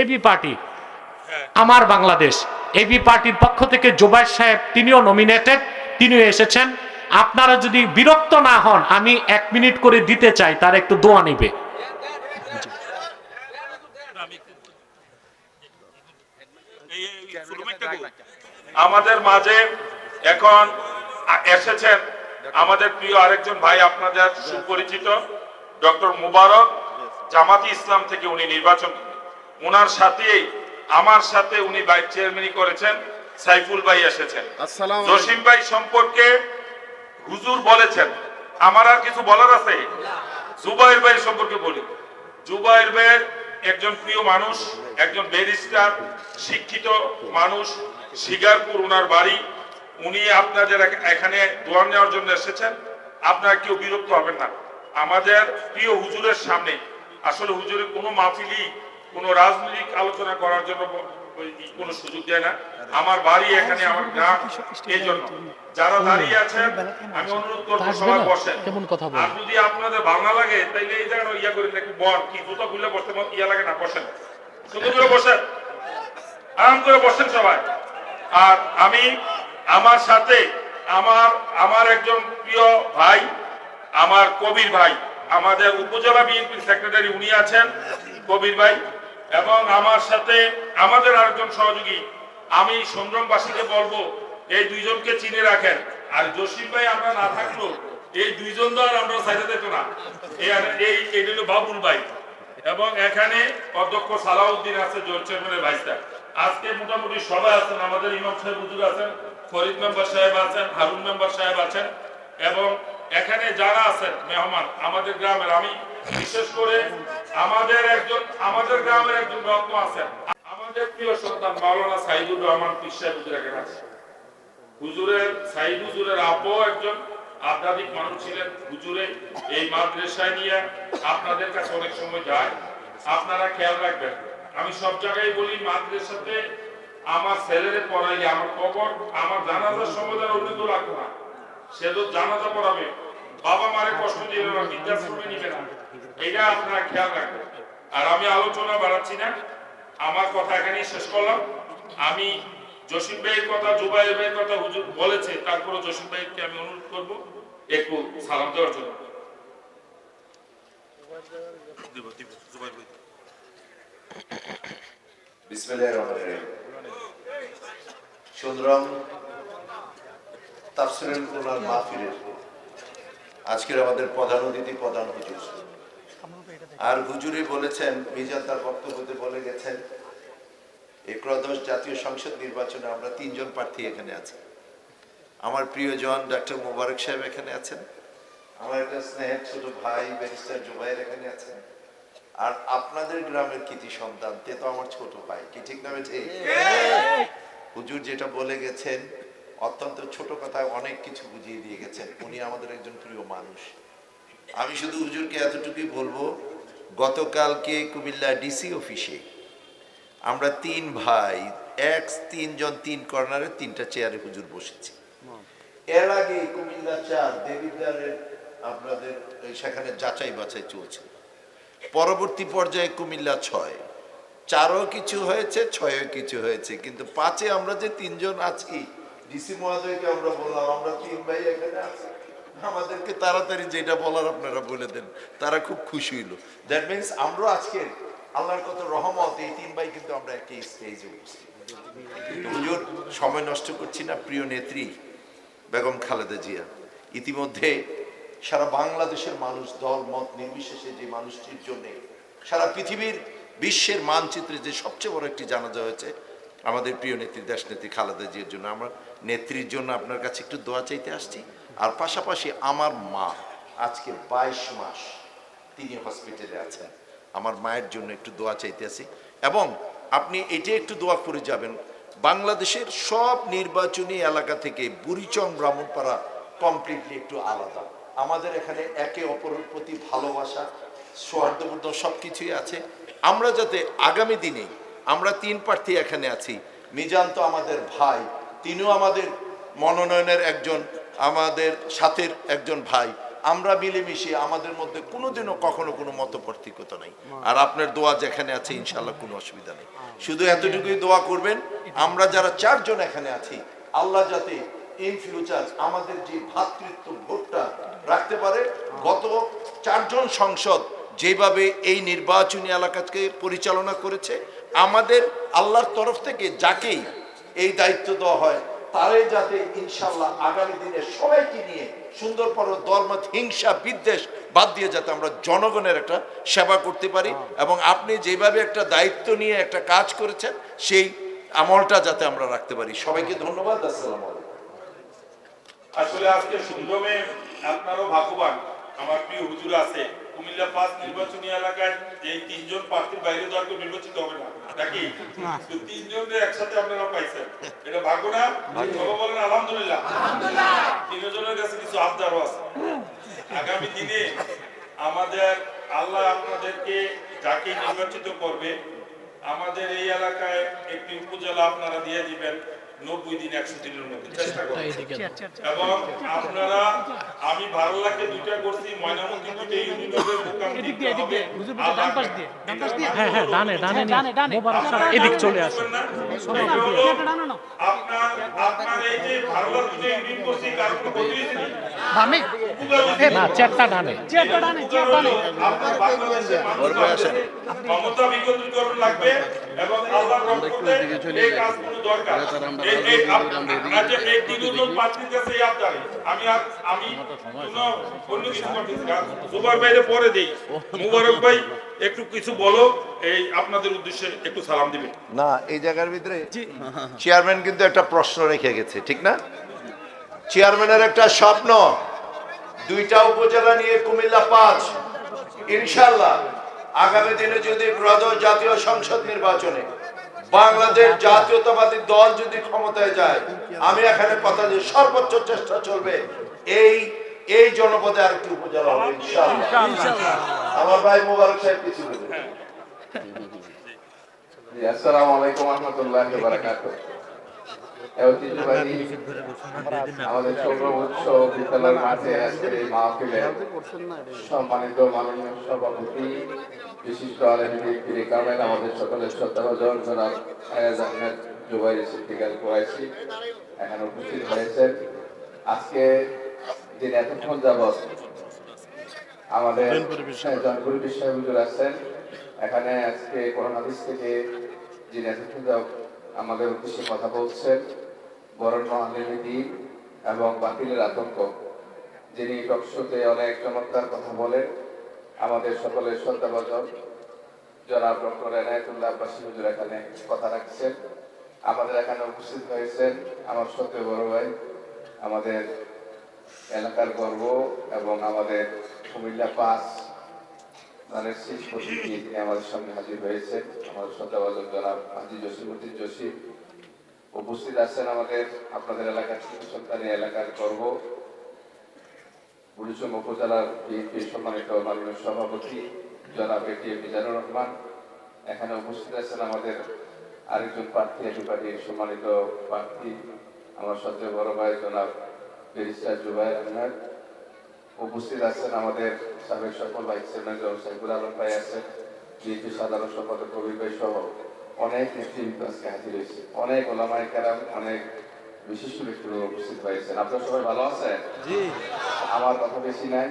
AB party আমার Bangladesh. AB পার্টির পক্ষ থেকে জোবাইর সাহেব তিনিও নমিনেটেড তিনিও এসেছেন। আপনারা যদি বিরক্ত না হন আমি এক মিনিট করে দিতে চাই তার একটু দোয়া নিবে। আমাদের মাঝে এখন এসেছেন আমাদের প্রিয় আরেকজন ভাই আপনাদের সুপরিচিত ডক্টর মুবারক। জামাতি ইসলাম থেকে উনি নির্বাচন ওনার সাথেই আমার সাথে উনি ভাইস চেয়ারম্যানই করেছেন সাইফুল ভাই এসেছেন। জসিম ভাই সম্পর্কে হুজুর বলেছেন। আমার আর কিছু বলার আছে? জুবাইর ভাই সম্পর্কে বলি। জুবাইর ভাই একজন প্রিয় মানুষ একজন ব্যারিস্টার শিক্ষিত মানুষ শিগারপুর ওনার বাড়ি। উনি আপনাদের এখানে দোয়ার নেওয়ার জন্য এসেছেন। আপনারা কেউ বিরক্ত হবেন না। আমাদের প্রিয় হুজুরের সামনে আসলে হুজুরের কোনো মাহফিলই কোনো রাজনৈতিক আলোচনা করার জন্য কোনো সুযোগ দেয় না। আমার বাড়ি এখানে আমার গ্রাম এই জন্য। যারা দাঁড়িয়ে আছেন আমি অনুরোধ করব সবাই বসেন। কেমন কথা আর যদি আপনাদের ভাঙা লাগে তাইলে এই জায়গাটা ইয়া করে একটু বন কি জুতা খুলে বসতে মত ইয়া লাগে না বসেন। সুন্দর করে বসেন। আরাম করে বসেন সবাই। আর আমি আমার সাথে আমার আমার একজন প্রিয় ভাই আমার কবির ভাই। আমাদের উপজেলা বিএনপির সেক্রেটারি উনি আছেন, কবির ভাই, এবং আমার সাথে আমাদের আরেকজন সহযোগী, আমি সংগ্রামবাসীকে বলব, এই দুইজনকে চিনে রাখেন। আর জসিম ভাই, আমরা না থাকলেও এই দুইজন আর আমরা সাইডে যেত না। এই এই বাবুল ভাই। এবং এখানে অধ্যক্ষ সালাউদ্দিন আছে জোর চেয়ারম্যানের ভাইসটা আজকে মোটামুটি সবাই আছেন, আমাদের ইমাম সাহেব হুজুর আছেন, ফরিদ মেম্বার সাহেব আছেন, হারুন মেম্বার সাহেব আছেন, এবং এখানে যারা আছেন, মেহমান, আমাদের গ্রামের আমি, বিশেষ করে আমাদের একজন, আমাদের গ্রামের একজন রত্ন আছেন। আমাদের প্রিয় সন্তান মাওলানা সাইদুর রহমান সাহেব হুজুর এখানে আছে। হুজুরের সাইদ হুজুরের আপও একজন আধ্যাত্মিক মানুষ ছিলেন হুজুরে, এই মাদ্রাসায় নিয়ে আপনাদের কাছে অনেক সময় যায়। আপনারা খেয়াল রাখবেন, আমি সব জায়গায় বলি মাদ্রাসাতে আমার ছেলেরে পড়াইলে আমার কবর, আমার জানাজার সময় অন্য লাগতো না। সে তো জানাজা পড়াবে। বাবা মারে কষ্ট দিয়ে না বৃদ্ধাশ্রমে নিবে না। এটা আপনারা খেয়াল রাখবেন। আর আমি আলোচনা বাড়াচ্ছি না। আমার কথা এখানেই শেষ করলাম। আমি জসিম ভাইয়ের কথা জুবাইর ভাইয়ের কথা হুজুর বলেছে। তারপরে জসিম ভাইকে আমি অনুরোধ করব একটু সালাম দেওয়ার জন্য। বিসমিল্লাহির রহমানির রহিম। সুন্দরম তাফসিরুল কোরআন মাহফিলের আজকের আমাদের প্রধান অতিথি প্রধান হুজুর। আর হুজুরে বলেছেন মিজান তার বক্তব্যতে বলে গেছেন এক্রদশ জাতীয় সংসদ নির্বাচনে আমরা তিনজন প্রার্থী এখানে আছি। আমার প্রিয়জন ডক্টর মোবারক সাহেব এখানে আছেন। আমার একটা স্নেহের ছোট ভাই ব্যারিস্টার জুবাইর এখানে আছেন। আর আপনাদের গ্রামের কৃতি সন্তান তে তো আমার ছোট ভাই কি ঠিক না ঠিক। হুজুর যেটা বলে গেছেন অত্যন্ত ছোট কথায় অনেক কিছু বুঝিয়ে দিয়ে গেছেন। উনি আমাদের একজন প্রিয় মানুষ। আমি শুধু হুজুরকে এতটুকুই বলব, গতকালকে কুমিল্লা ডিসি অফিসে আমরা তিন ভাই, এক, তিনজন, তিন কর্নারে তিনটা চেয়ারে হুজুর বসেছি। এর আগে কুমিল্লা চার, দেবিদ্বারের আপনাদের সেখানে যাচাই বাছাই চলছে। পরবর্তী পর্যায়ে কুমিল্লা ছয়। চারও কিছু হয়েছে, ছয়ও কিছু হয়েছে, কিন্তু পাঁচে আমরা যে তিনজন আছি ডিসি মহোদয়কে আমরা বললাম, আমরা তিন ভাই এখানে আছি। আমাদেরকে তাড়াতাড়ি যেটা বলার আপনারা বলে দেন। তারা খুব খুশি হইল। দ্যাট মিনস আমরা আজকে আল্লাহর কত রহমত, এই তিন ভাই কিন্তু আমরা একই স্টেজে উপস্থিত হুজুর, সময় নষ্ট করছি না, প্রিয় নেত্রী, বেগম খালেদা জিয়া। ইতিমধ্যে সারা বাংলাদেশের মানুষ দল, মত নির্বিশেষে যে মানুষটির জন্য, সারা পৃথিবীর বিশ্বের মানচিত্রে যে সবচেয়ে বড় একটি জানাজা হয়েছে, আমাদের প্রিয় নেত্রী দেশ নেত্রী খালেদা জিয়ার জন্য। আমরা নেত্রীর জন্য আপনার কাছে একটু দোয়া চাইতে আসছি। আর পাশাপাশি আমার মা আজকে বাইশ মাস তিনি হসপিটালে আছেন। আমার মায়ের জন্য একটু দোয়া চাইতে আসি। এবং আপনি এটা একটু দোয়া করে যাবেন, বাংলাদেশের সব নির্বাচনী এলাকা থেকে বুড়িচং, ব্রাহ্মণপাড়া কমপ্লিটলি একটু আলাদা। আমাদের এখানে একে অপরের প্রতি ভালোবাসা, সৌহার্দ্যপূর্ণ সব কিছুই আছে। আমরা যাতে আগামী দিনে আমরা তিন প্রার্থী এখানে আছি। মিজান তো আমাদের ভাই তিনিও আমাদের মনোনয়নের একজন, আমাদের সাথের একজন ভাই। আমরা মিলেমিশে আমাদের মধ্যে কোনোদিনও কখনো কোনো মতপার্থক্যতা নাই। আর আপনার দোয়া যেখানে আছে ইনশাল্লাহ কোনো অসুবিধা নেই। শুধু এতটুকুই দোয়া করবেন, আমরা যারা চারজন এখানে আছি, আল্লাহ যাতে ইন ফিউচার আমাদের যে ভ্রাতৃত্ব ভোটটা রাখতে পারে, গত চারজন সংসদ যেভাবে এই নির্বাচনী এলাকাকে পরিচালনা করেছে, আমাদের আল্লাহর তরফ থেকে যাকেই এই দায়িত্ব দেওয়া হয়। তারাই যাতে ইনশাল্লাহ আগামী দিনে সবাইকে নিয়ে সুন্দর পর দলমত হিংসা বিদ্বেষ বাদ দিয়ে যাতে আমরা জনগণের একটা সেবা করতে পারি এবং আপনি যেভাবে একটা দায়িত্ব নিয়ে একটা কাজ করেছেন সেই আমলটা যাতে আমরা রাখতে পারি। সবাইকে ধন্যবাদ আসসালামু আলাইকুম। আসলে আজকে সুন্দরমে আপনারও ভাগ্যবান। আমার প্রিয় হুজুর আছে কুমিল্লা পাঁচ নির্বাচনী এলাকায় যে এই তিনজন প্রার্থীর বাইরে তো আর কেউ নির্বাচিত হবে না। নাকি? তো তিনজনের একসাথে আপনারা পাইছেন। এটা ভাগ্য না? সবাই বলেন আলহামদুলিল্লাহ। তিনজনের কাছে কিছু আবদারও আছে। আগামী দিনে আমাদের আল্লাহ আপনাদেরকে যাকে নির্বাচিত করবে আমাদের এই এলাকায় একটি উপজেলা আপনারা দিয়ে দিবেন। নব্বই দিন একশো দিনের মধ্যে। চেষ্টা করবেন এবং আপনারা আমি বারোলাকে দুইটা করছি ময়নামতি দুইটা ইউনিয়নের মোকাম দিতে হবে। আল্লাহ হ্যাঁ হ্যাঁ ডানে ডানে ডানে, ডানে। এদিক চলে আসে আপনার আপনার এই যে বারোলা দুইটা ইউনিয়ন করছি কার কোনো ক্ষতি না? বামে। না? চেয়ারটা ডানে। চেয়ারটা ডানে চেয়ারটা হলো আপনার মানুষের ক্ষমতা বিকেন্দ্রীকরণ লাগবে। এবং আল্লাহর রহমতে এই কাজগুলো দরকার। এই এই তিনজন কাছে আবদারে। আমি আর আমি কোনো অন্য কিছু করতেছি না। সুপার বাইরে পরে দেই। মুবারক ভাই একটু কিছু বলো। এই আপনাদের উদ্দেশ্যে একটু সালাম দিবেন। না এই জায়গার ভিতরে চেয়ারম্যান কিন্তু একটা প্রশ্ন রেখে গেছে ঠিক না? চেয়ারম্যানের একটা স্বপ্ন দুইটা উপজেলা নিয়ে কুমিল্লা পাঁচ। ইনশাল্লাহ আগামী দিনে যদি দ্বাদশ জাতীয় সংসদ নির্বাচনে বাংলাদেশ জাতীয়তাবাদী দল যদি ক্ষমতায় যায় আমি এখানে কথা যে সর্বোচ্চ চেষ্টা চলবে। এই এই জনপদে আর কি উপজেলা হবে আমার ভাই মোবারক সাহেব কিছু বলবেন আসসালামু আলাইকুম রহমতুল্লাহি ওয়া বারাকাতুহু। ঐতিহ্যবাহী আমাদের কামেল, আমাদের সকলের শ্রদ্ধাভাজন জনাব আয়াজ এখানে আজকে দিন এতক্ষণ যাবৎ আমাদের জনপুরি হুজুর আছেন, এখানে আজকে হাদিস থেকে যিনি এতক্ষণ যাবৎ আমাদের উদ্দেশ্যে কথা বলছেন বরণ্য আলিমিদি এবং বাতিলের আতঙ্ক। যিনি টকশোতে অনেক চমৎকার কথা বলেন, আমাদের সকলের শ্রদ্ধাভাজন জনাব ডক্টর এনায়তুল্লাহ আব্বাসী হুজুর এখানে কথা রাখছেন। আমাদের এখানে উপস্থিত হয়েছেন আমার সত্যি বড় ভাই, আমাদের এলাকার গর্ব এবং আমাদের কুমিল্লা পাস মানে শেষ তিনি আমাদের সামনে হাজির হয়েছেন আমাদের শ্রদ্ধাভাজন জনাব হাজি জসিমুদ্দিন জসিম উপস্থিত আছেন আমাদের আপনাদের এলাকার সন্তানী এলাকার গর্ব। বুড়িচং উপজেলার বিএনপির সম্মানিত মাননীয় সভাপতি জনাব এটি মিজানুর রহমান। এখানে উপস্থিত আছেন আমাদের আরেকজন প্রার্থী একটি পার্টির সম্মানিত প্রার্থী, আমার সবচেয়ে বড় ভাই জনাব ব্যারিস্টার জুবাইর আহমেদ। উপস্থিত আছেন আমাদের সাবেক সকল ভাইস চেয়ারম্যান জনাব সাইফুল আলম ভাই আছেন বিএনপি সাধারণ সম্পাদক কবির ভাই সহ অনেক নেতৃবৃন্দ আজকে হাজির হয়েছে। অনেক ওলামাই কারাম অনেক বিশিষ্ট ব্যক্তিরা উপস্থিত হয়েছেন। আপনারা সবাই ভালো আছেন? আমার কথা বেশি নাই।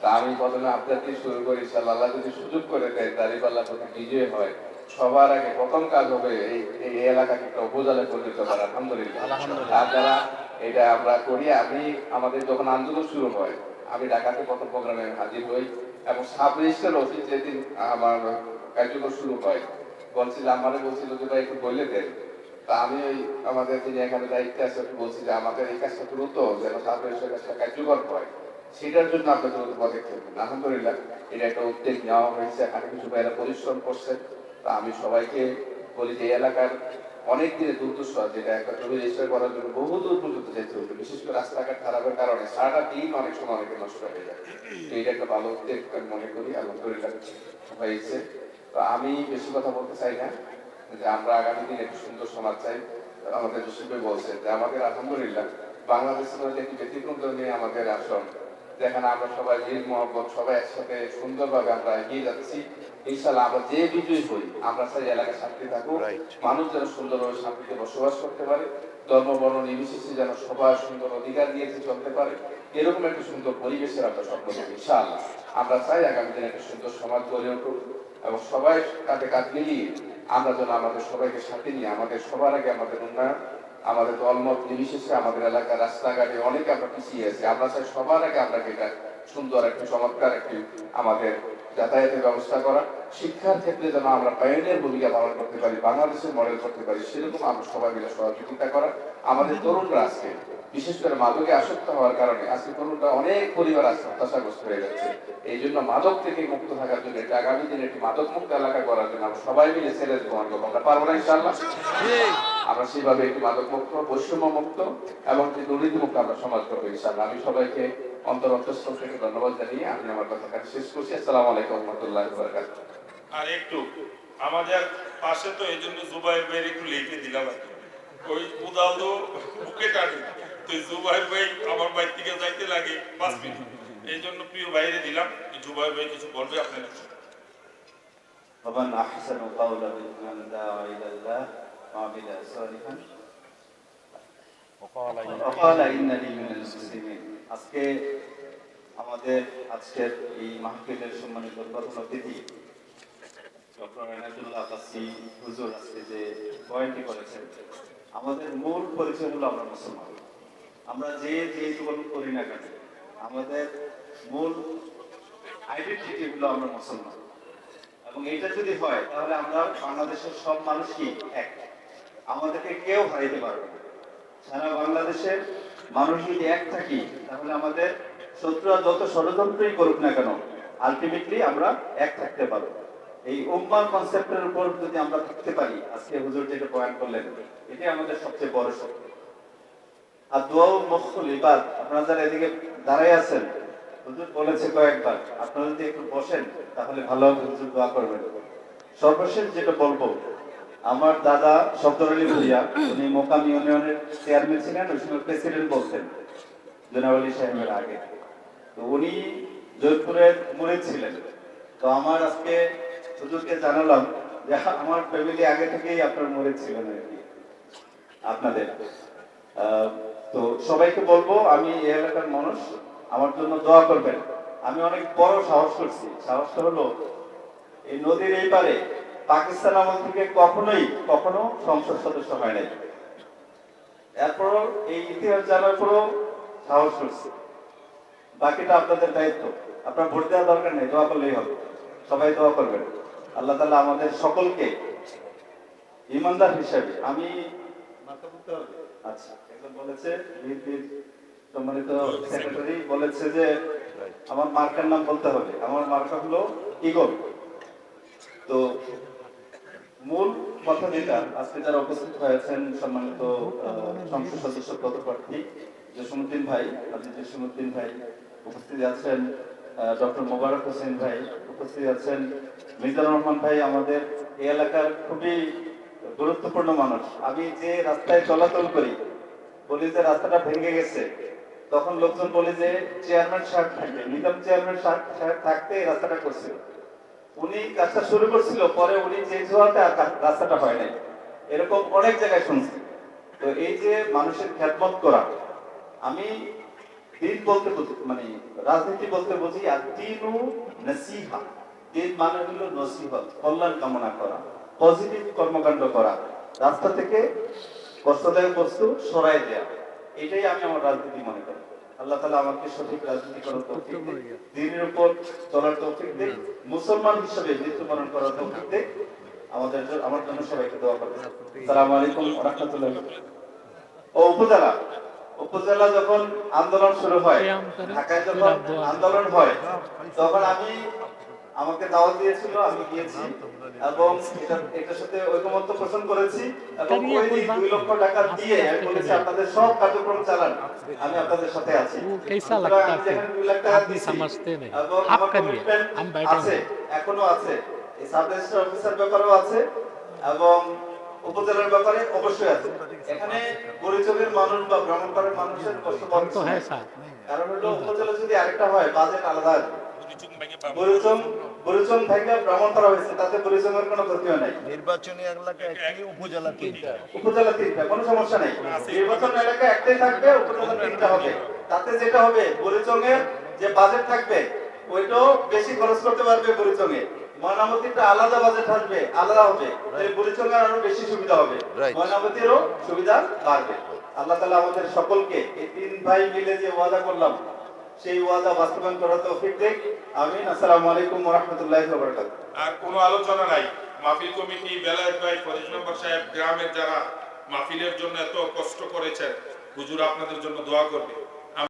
তা আমি প্রথমে আপনার দিয়ে শুরু করি ইনশাআল্লাহ। আল্লাহ যদি সুযোগ করে দেয় দাঁড়িপাল্লা প্রতি বিজয় হয়। সবার আগে প্রথম কাজ হবে এই এই এলাকাকে একটা উপজেলায় পরিণত করা আলহামদুলিল্লাহ। দ্বারা এটা আমরা করি আমি আমাদের যখন আন্দোলন শুরু হয় আমি ঢাকাতে প্রথম প্রোগ্রামে হাজির হই এবং সাব রেজিস্টার অফিস যেদিন আমার কার্যকর শুরু হয় বলছিল আমারে বলছিল যে ভাই একটু বলে দেন। তা আমি ওই আমাদের যিনি এখানে দায়িত্বে আছে বলছি যে আমাদের এই কাজটা দ্রুত যেন সাব কাজটা কার্যকর হয়। সেটার জন্য আপনার দ্রুত পদক্ষেপ আলহামদুলিল্লাহ, এটা একটা উদ্যোগ নেওয়া হয়েছে। এখানে কিছু ভাইরা পরিশ্রম করছে। তা আমি সবাইকে বলি যে এলাকার অনেক দিনে দুর্দশা যেটা একটা জমি রেজিস্টার করার জন্য বহু দূর পর্যন্ত যেতে হতো, বিশেষ করে রাস্তাঘাট খারাপের কারণে সারাটা দিন অনেক সময় অনেকে নষ্ট হয়ে যায়। তো এটা একটা ভালো উদ্যোগ আমি মনে করি আলহামদুলিল্লাহ হয়েছে। তো আমি বেশি কথা বলতে চাই না। যে আমরা আগামী দিনে একটি সুন্দর সমাজ চাই। আমাদের জসিমে বলছেন যে, আমাদের আলহামদুলিল্লাহ বাংলাদেশের মধ্যে একটি ব্যতিক্রম নিয়ে আমাদের আসন যেখানে আমরা সবাই ঈদ মহব্বত সবাই একসাথে সুন্দরভাবে আমরা এগিয়ে যাচ্ছি। ইনশাল্লাহ আমরা যে বিজয়ী হই আমরা চাই এলাকায় শান্তি থাকুক মানুষ যেন সুন্দরভাবে শান্তিতে বসবাস করতে পারে ধর্ম বর্ণ নির্বিশেষে যেন সবার সুন্দর অধিকার নিয়েছে চলতে পারে। এরকম একটা সুন্দর পরিবেশের আমরা স্বপ্ন দেখি ইনশাআল্লাহ। আমরা চাই আগামী দিনে একটা সুন্দর সমাজ গড়ে উঠুক এবং সবাই কাঁধে কাঁধ মিলিয়ে আমরা যেন আমাদের সবাইকে সাথে নিয়ে আমাদের সবার আগে আমাদের উন্নয়ন আমাদের দলমত নির্বিশেষে আমাদের এলাকার রাস্তাঘাটে অনেক আমরা পিছিয়ে আছি। আমরা চাই সবার আগে আমরা এটা সুন্দর একটি, চমৎকার একটি আমাদের যাতায়াতের ব্যবস্থা করা। শিক্ষার ক্ষেত্রে যেন আমরা পাইনের ভূমিকা পালন করতে পারি, বাংলাদেশের মডেল করতে পারি, সেরকম আমরা সবাই মিলে সহযোগিতা করা। আমাদের তরুণরা আজকে, বিশেষ করে মাদকে আসক্ত হওয়ার কারণে, আজকে তরুণরা অনেক পরিবার আজকে হতাশাগ্রস্ত হয়ে যাচ্ছে। এই জন্য মাদক থেকে মুক্ত থাকার জন্য এটা আগামী দিনে একটি মাদক মুক্ত এলাকা করার জন্য আমরা সবাই মিলে ছেড়ে দেবো, আমরা পারব না ইনশাল্লাহ আমরা সেইভাবে একটি মাদক মুক্ত বৈষম্য মুক্ত এবং একটি দুর্নীতি মুক্ত আমরা সমাজ করবো ইনশাল্লাহ আমি সবাইকে অন্তর অন্তঃস্থল থেকে ধন্যবাদ জানিয়ে আমি আমার কথা কাছে শেষ করছি আসসালামু আলাইকুম রহমতুল্লাহ বরকাত আর একটু আমাদের পাশে তো এই জন্য জুবাইর ভাইয়ের একটু লিখে দিলাম আর কি। ওই উদাল তো বুকে টানি তো জুবাইর ভাই আমার বাইর থেকে যাইতে লাগে পাঁচ মিনিট এই জন্য প্রিয় বাইরে দিলাম জুবাইর ভাই কিছু বলবে আপনাদের ومن أحسن قولا ممن دعا إلى الله وعمل صالحا وقال إنني من المسلمين আজকে আমাদের আজকের এই মাহফিলের সম্মানিত প্রধান অতিথি ডক্টর এনাজুল্লাহ আব্বাসি হুজুর আজকে যে বয়ানটি করেছেন আমাদের মূল পরিচয় হলো আমরা মুসলমান আমরা যে যে জীবন করি না কেন আমাদের মূল আইডেন্টিটি হলো আমরা মুসলমান এবং এটা যদি হয় তাহলে আমরা বাংলাদেশের সব মানুষই এক আমাদেরকে কেউ হারাইতে পারবে না। সারা বাংলাদেশের মানুষ যদি এক থাকি, তাহলে আমাদের শত্রুরা যত ষড়যন্ত্রই করুক না কেন আলটিমেটলি আমরা এক থাকতে পারব। এই উম্মান কনসেপ্টের উপর যদি আমরা থাকতে পারি, আজকে হুজুর যেটা পয়েন্ট করলেন, এটাই আমাদের সবচেয়ে বড় শক্তি। আর দোয়াও মখুল ইবাদ, আপনারা যারা এদিকে দাঁড়াই আছেন, হুজুর বলেছে কয়েকবার, আপনারা যদি একটু বসেন, তাহলে ভালো হবে, হুজুর দোয়া করবেন। সর্বশেষ যেটা বলব আমার দাদা শব্দর আলী ভুইয়া, উনি মোকাম ইউনিয়নের চেয়ারম্যান ছিলেন, ওই সময় প্রেসিডেন্ট বলতেন জনাব আলী সাহেবের আগে। তো উনি জয়পুরের মুরিদ ছিলেন। তো আমার আজকে হুজুরকে জানালাম যে আমার ফ্যামিলি আগে থেকেই আপনার মুরিদ ছিলেন আর কি, আপনাদের। তো সবাইকে বলব, আমি এই এলাকার মানুষ, আমার জন্য দোয়া করবেন। আমি অনেক বড় সাহস করছি। সাহসটা হলো, এই নদীর এই পারে পাকিস্তান আমল থেকে কখনোই, কখনো সংসদ সদস্য হয় নাই। এরপরও এই ইতিহাস জানার পরও সাহস করছি বাকিটা আপনাদের দায়িত্ব। আপনার ভোট দেওয়ার দরকার নেই, দোয়া করলেই হবে। সবাই দোয়া করবেন। আল্লাহ তালা আমাদের সকলকে ইমানদার হিসাবে, আমি আচ্ছা একজন বলেছে বলেছে যে, আমার মার্কার নাম বলতে হবে। আমার মার্কা হলো ইগল তো মূল কথা যেটা, আজকে যারা উপস্থিত হয়েছেন সম্মানিত সংসদ সদস্য পদপ্রার্থী ভাই ভাই উপস্থিত আছেন ডক্টর মোবারক হোসেন ভাই উপস্থিত আছেন, মিজানুর রহমান ভাই আমাদের এই এলাকার খুবই গুরুত্বপূর্ণ মানুষ। আমি যে রাস্তায় চলাচল করি, বলি যে রাস্তাটা ভেঙে গেছে, তখন লোকজন বলে যে চেয়ারম্যান সাহেব থাকবে। নিজাম চেয়ারম্যান সাহেব থাকতে এই রাস্তাটা করছিল উনি কাজটা শুরু করছিল, পরে উনি চেঞ্জ হওয়াতে আর রাস্তাটা হয় নাই। এরকম অনেক জায়গায় শুনছি। তো এই যে মানুষের খ্যাতমত করা, আমি দিন বলতে বুঝি মানে রাজনীতি বলতে বুঝি, আর দিনু নসিহা। দিন মানে হলো নসিহত, কল্যাণ কামনা করা পজিটিভ কর্মকাণ্ড করা, রাস্তা থেকে কষ্টদায়ক বস্তু সরাই দেয়া। এটাই আমি আমার রাজনীতি মনে করি। আল্লাহ তালা আমাকে সঠিক রাজনীতি করার তৌফিক দিক দিনের উপর চলার তৌফিক দিক মুসলমান হিসেবে মৃত্যুবরণ করার তৌফিক দিক। আমাদের আমার জন্য সবাইকে দোয়া করবেন। সালাম আলাইকুম রহমতুল্লাহ ও উপজেলা উপজেলা যখন আন্দোলন শুরু হয় ঢাকায় যখন আন্দোলন হয় তখন আমি আমাকে দাওয়াত দিয়েছিল আমি গিয়েছি। এবং এটার সাথে ঐকমত্য পোষণ করেছি এবং ওই দুই লক্ষ টাকা আচ্ছা, দিয়ে আচ্ছা, বলেছি আচ্ছা। আপনাদের সব কার্যক্রম চালান। আমি আপনাদের সাথে আছি। কেসা আপনি নেই। আপকা আমি বাইরে আছে। এখনও আছে। এই অফিসার ব্যাপারেও আছে এবং উপজেলার ব্যাপারে অবশ্যই আছে। এখানে গরিচকের মানুষ বা ব্রাহ্মণপাড়ের মানুষের কষ্ট হ্যাঁ, কারণ হলো উপজেলা যদি আরেকটা হয় বাজেট আলাদা। গরিচক বুড়িচুং ভেঙে পাবো। বরিচম বরিচম থেকে ভ্রমণ করা হয়েছে তাতে কোনো ক্ষতিও নাই। নির্বাচনী এলাকা একটি উপজেলা তিনটা। উপজেলা তিনটা কোনো সমস্যা নেই। নির্বাচন এলাকা একটাই থাকবে উপজেলা তিনটা হবে। তাতে যেটা হবে যে বাজেট থাকবে ওইটাও বেশি খরচ করতে পারবে বরিচঙে ময়নামতিটা আলাদা বাজেট থাকবে আলাদা হবে। বরিচঙের আরও বেশি সুবিধা হবে. ময়নামতিরও সুবিধা বাড়বে। আল্লাহ তালা আমাদের সকলকে এই তিন ভাই মিলে যে ওয়াদা করলাম সেই ওয়াদা বাস্তবায়ন করার তৌফিক দেখ। আমিন। আসসালামু আলাইকুম ওয়া রাহমাতুল্লাহি ওয়া বারাকাতুহু আর কোনো আলোচনা নাই। মাহফিল কমিটি বেলায়েত ভাই, ফরিদ নম্বর সাহেব, গ্রামের যারা মাহফিলের জন্য এত কষ্ট করেছেন, হুজুর আপনাদের জন্য দোয়া করবে।